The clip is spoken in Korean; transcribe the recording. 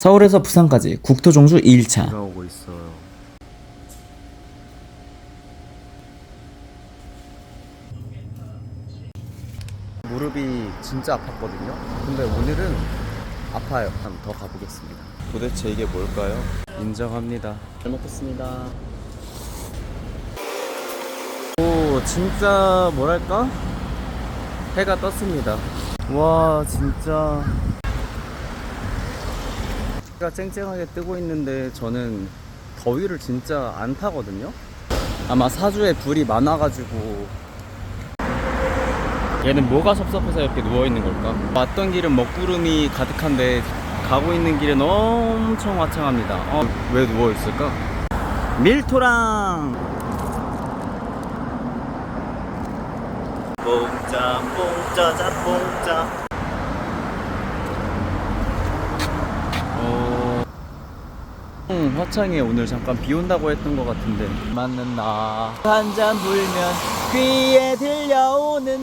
서울에서 부산까지 국토 종주 2일차. 비가 오고 있어요. 무릎이 진짜 아팠거든요. 근데 오늘은 아파요. 한번 더 가보겠습니다. 도대체 이게 뭘까요? 인정합니다. 잘 먹겠습니다. 오, 진짜 뭐랄까? 해가 떴습니다. 와, 진짜 해가 쨍쨍하게 뜨고 있는데 저는 더위를 진짜 안 타거든요. 아마 사주에 불이 많아가지고 얘는 뭐가 섭섭해서 이렇게 누워 있는 걸까? 왔던 길은 먹구름이 가득한데 가고 있는 길은 엄청 화창합니다. 어, 왜 누워 있을까? 밀토랑 뽕짜 뽕짜자 뽕짜 음, 화창해. 오늘 잠깐 비 온다고 했던 것 같은데. 맞는 나 한잔 불면 귀에 들려오는